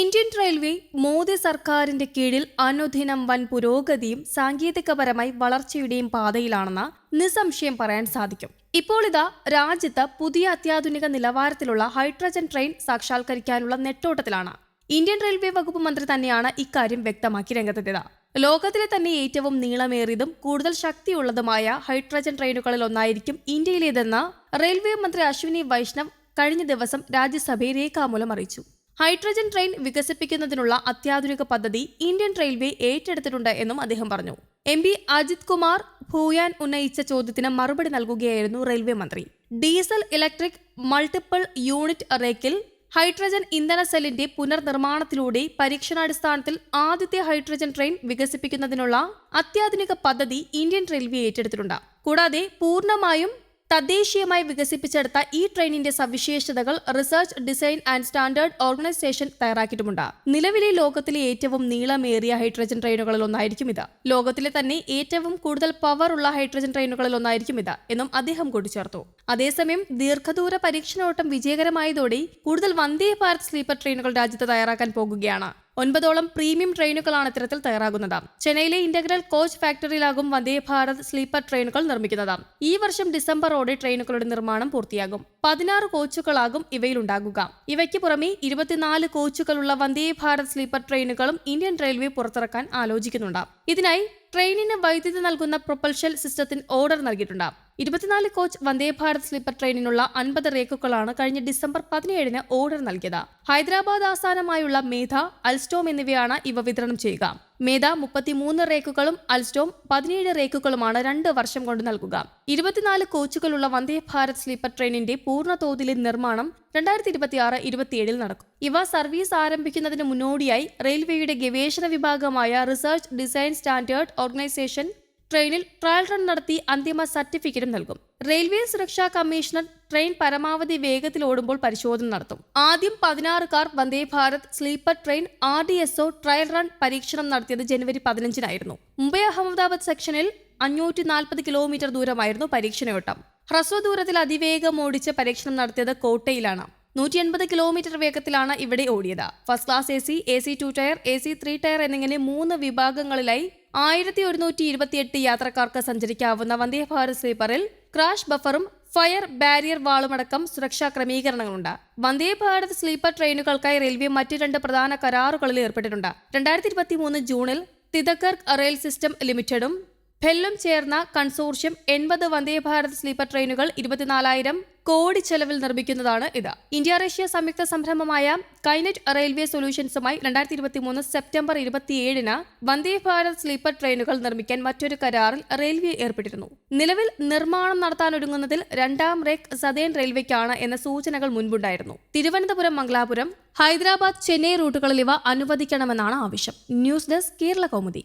Indian railway Modi സർക്കാരിന്റെ കീഴിൽ അനുദിനം വൻ പുരോഗതിയും സാങ്കേതികപരമായി വളർച്ചയുടെയും പാതയിലാണെന്ന് നിസ്സംശയം പറയാൻ സാധിക്കും. ഇപ്പോൾ ഇതാ രാജ്യത്ത് പുതിയ അത്യാധുനിക നിലവാരത്തിലുള്ള ഹൈഡ്രജൻ ട്രെയിൻ സാക്ഷാത്കരിക്കാനുള്ള നെട്ടോട്ടത്തിലാണ്. ഇന്ത്യൻ റെയിൽവേ വകുപ്പ് മന്ത്രി തന്നെയാണ് ഇക്കാര്യം വ്യക്തമാക്കി രംഗത്തെത്തിയത്. ലോകത്തിലെ തന്നെ ഏറ്റവും നീളമേറിയതും കൂടുതൽ ശക്തിയുള്ളതുമായ ഹൈഡ്രജൻ ട്രെയിനുകളിൽ ഒന്നായിരിക്കും ഇന്ത്യയിലേതെന്ന് റെയിൽവേ മന്ത്രി അശ്വിനി വൈഷ്ണവ് കഴിഞ്ഞ ദിവസം രാജ്യസഭയിൽ രേഖാമൂലം അറിയിച്ചു. ഹൈഡ്രജൻ ട്രെയിൻ വികസിപ്പിക്കുന്നതിനുള്ള അത്യാധുനിക പദ്ധതി ഇന്ത്യൻ റെയിൽവേ ഏറ്റെടുത്തിട്ടുണ്ട് എന്നും അദ്ദേഹം പറഞ്ഞു. എം പി അജിത് കുമാർ ഭൂയാൻ ഉന്നയിച്ച ചോദ്യത്തിന് മറുപടി നൽകുകയായിരുന്നു റെയിൽവേ മന്ത്രി. ഡീസൽ ഇലക്ട്രിക് മൾട്ടിപ്പിൾ യൂണിറ്റ് റേക്കിൽ ഹൈഡ്രജൻ ഇന്ധന സെല്ലിന്റെ പുനർനിർമ്മാണത്തിലൂടെ പരീക്ഷണാടിസ്ഥാനത്തിൽ ആദ്യത്തെ ഹൈഡ്രജൻ ട്രെയിൻ വികസിപ്പിക്കുന്നതിനുള്ള അത്യാധുനിക പദ്ധതി ഇന്ത്യൻ റെയിൽവേ ഏറ്റെടുത്തിട്ടുണ്ട്. കൂടാതെ പൂർണമായും തദ്ദേശീയമായി വികസിപ്പിച്ചെടുത്ത ഈ ട്രെയിനിന്റെ സവിശേഷതകൾ research design and standard organisation തയ്യാറാക്കിയിട്ടുമുണ്ട്. നിലവിലെ ലോകത്തിലെ ഏറ്റവും നീളമേറിയ ഹൈഡ്രജൻ ട്രെയിനുകളിൽ ഒന്നായിരിക്കും ഇത്. ലോകത്തിലെ തന്നെ ഏറ്റവും കൂടുതൽ പവർ ഉള്ള ഹൈഡ്രജൻ ട്രെയിനുകളിൽ ഒന്നായിരിക്കും ഇത് എന്നും അദ്ദേഹം കൂട്ടിച്ചേർത്തു. അതേസമയം ദീർഘദൂര പരീക്ഷണോട്ടം വിജയകരമായതോടെ കൂടുതൽ വന്ദേ ഭാരത് സ്ലീപ്പർ ട്രെയിനുകൾ രാജ്യത്ത് തയ്യാറാക്കാൻ പോകുകയാണ്. ഒൻപതോളം പ്രീമിയം ട്രെയിനുകളാണ് ഇത്തരത്തിൽ തയ്യാറാകുന്നത്. ചെന്നൈയിലെ ഇന്റഗ്രൽ കോച്ച് ഫാക്ടറിയിലാകും വന്ദേ ഭാരത് സ്ലീപ്പർ ട്രെയിനുകൾ നിർമ്മിക്കുന്നത്. ഈ വർഷം ഡിസംബറോടെ ട്രെയിനുകളുടെ നിർമ്മാണം പൂർത്തിയാകും. പതിനാറ് കോച്ചുകളാകും ഇവയിലുണ്ടാകുക ഇവയ്ക്ക് പുറമെ ഇരുപത്തിനാല് കോച്ചുകളുള്ള വന്ദേ ഭാരത് സ്ലീപ്പർ ട്രെയിനുകളും ഇന്ത്യൻ റെയിൽവേ പുറത്തിറക്കാൻ ആലോചിക്കുന്നുണ്ട്. ഇതിനായി ട്രെയിനിന് വൈദ്യുതി നൽകുന്ന പ്രൊപ്പൽഷൻ സിസ്റ്റത്തിന് ഓർഡർ നൽകിയിട്ടുണ്ട്. ഇരുപത്തിനാല് കോച്ച് വന്ദേ ഭാരത് സ്ലീപ്പർ ട്രെയിനിനുള്ള അൻപത് റേക്കുകളാണ് കഴിഞ്ഞ ഡിസംബർ പതിനേഴിന് ഓർഡർ നൽകിയത്. ഹൈദരാബാദ് ആസ്ഥാനമായുള്ള മേധ അൽസ്റ്റോം എന്നിവയാണ് ഇവ വിതരണം ചെയ്യുക. മേധ മുപ്പത്തിമൂന്ന് റേക്കുകളും അൽസ്റ്റോം പതിനേഴ് റേക്കുകളുമാണ് രണ്ട് വർഷം കൊണ്ട് നൽകുക. ഇരുപത്തിനാല് കോച്ചുകളുള്ള വന്ദേ ഭാരത് സ്ലീപ്പർ ട്രെയിനിന്റെ പൂർണ തോതിലെ നിർമ്മാണം രണ്ടായിരത്തി ഇരുപത്തിയാറ് ഇരുപത്തിയേഴിൽ നടക്കും. ഇവ സർവീസ് ആരംഭിക്കുന്നതിന് മുന്നോടിയായി റെയിൽവേയുടെ ഗവേഷണ വിഭാഗമായ റിസർച്ച് ഡിസൈൻ സ്റ്റാൻഡേർഡ് ഓർഗനൈസേഷൻ ട്രെയിനിൽ ട്രയൽ റൺ നടത്തി അന്തിമ സർട്ടിഫിക്കറ്റും നൽകും. റെയിൽവേ സുരക്ഷാ കമ്മീഷണർ ട്രെയിൻ പരമാവധി വേഗത്തിൽ ഓടുമ്പോൾ പരിശോധന നടത്തും. ആദ്യം പതിനാറ് car Vande Bharat sleeper train R D S O trial run പരീക്ഷണം നടത്തിയത് ജനുവരി പതിനഞ്ചിനായിരുന്നു. മുംബൈ അഹമ്മദാബാദ് സെക്ഷനിൽ അഞ്ഞൂറ്റി നാൽപ്പത് കിലോമീറ്റർ ദൂരമായിരുന്നു പരീക്ഷണയോട്ടം. ഹ്രസ്വദൂരത്തിൽ അതിവേഗം ഓടിച്ച് പരീക്ഷണം നടത്തിയത് കോട്ടയിലാണ്. നൂറ്റി എൺപത് കിലോമീറ്റർ വേഗത്തിലാണ് ഇവിടെ ഓടിയത്. First class A C A C two tier A C three tier എന്നിങ്ങനെ മൂന്ന് വിഭാഗങ്ങളിലായി ആയിരത്തി ഒരുന്നൂറ്റി ഇരുപത്തിയെട്ട് യാത്രക്കാർക്ക് സഞ്ചരിക്കാവുന്ന വന്ദേ ഭാരത് സ്ലീപ്പറിൽ ക്രാഷ് ബഫറും ഫയർ ബാരിയർ വാളുമടക്കം സുരക്ഷാ ക്രമീകരണങ്ങളുണ്ട്. വന്ദേ ഭാരത് സ്ലീപ്പർ ട്രെയിനുകൾക്കായി റെയിൽവേ മറ്റ് രണ്ട് പ്രധാന കരാറുകളിൽ ഏർപ്പെട്ടിട്ടുണ്ട്. രണ്ടായിരത്തി ഇരുപത്തി മൂന്ന് ജൂണിൽ തിതക്കർക്ക് റെയിൽ സിസ്റ്റം ലിമിറ്റഡും ഭെല്ലും ചേർന്ന കൺസോർഷ്യം എൺപത് വന്ദേ ഭാരത് സ്ലീപ്പർ ട്രെയിനുകൾ ഇരുപത്തിനാലായിരം കോടി ചെലവിൽ നിർമ്മിക്കുന്നതാണ് ഇത്. ഇന്ത്യ റഷ്യ സംയുക്ത സംരംഭമായ കൈനറ്റ് റെയിൽവേ സൊല്യൂഷൻസുമായി രണ്ടായിരത്തി ഇരുപത്തി മൂന്ന് സെപ്റ്റംബർ ഇരുപത്തിയേഴിന് വന്ദേ ഭാരത് സ്ലീപ്പർ ട്രെയിനുകൾ നിർമ്മിക്കാൻ മറ്റൊരു കരാറിൽ റെയിൽവേ ഏർപ്പെട്ടിരുന്നു. നിലവിൽ നിർമ്മാണം നടത്താനൊരുങ്ങുന്നതിൽ രണ്ടാം റേക്ക് സദേൺ റെയിൽവേക്കാണ് എന്ന സൂചനകൾ മുൻപുണ്ടായിരുന്നു. തിരുവനന്തപുരം മംഗലാപുരം ഹൈദരാബാദ് ചെന്നൈ റൂട്ടുകളിൽ ഇവ അനുവദിക്കണമെന്നാണ് ആവശ്യം. News desk Kerala Kaumudi